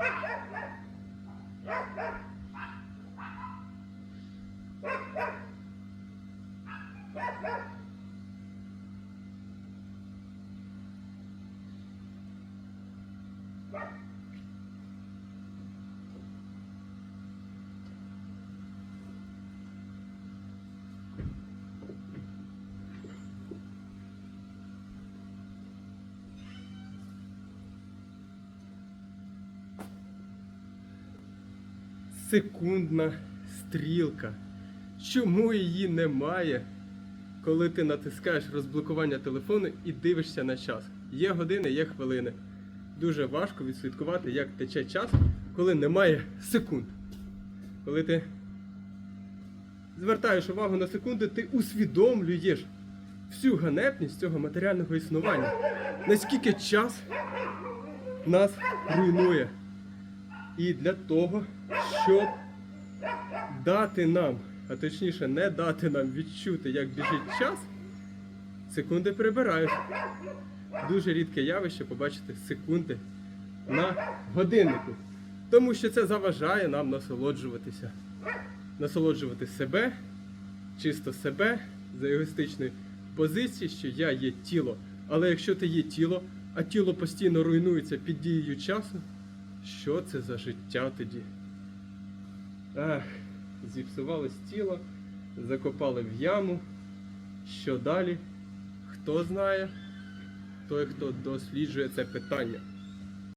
What? секундна стрілка. Чому її немає, коли ти натискаєш розблокування телефону і дивишся на час? Є години, є хвилини. Дуже важко відслідкувати, як тече час, коли немає секунд. Коли ти звертаєш увагу на секунди, ти усвідомлюєш всю ганебність цього матеріального існування. Наскільки час нас руйнує. І для того, щоб дати нам, а точніше не дати нам відчути, як біжить час, секунди прибираєш. Дуже рідке явище побачити секунди на годиннику. Тому що це заважає нам насолоджуватися. Насолоджувати себе, чисто себе, з егоїстичної позиції, що я є тіло. Але якщо ти є тіло, а тіло постійно руйнується під дією часу, що це за життя тоді? Ах, зіпсувалось тіло, закопали в яму. Що далі? Хто знає? Той, хто досліджує це питання.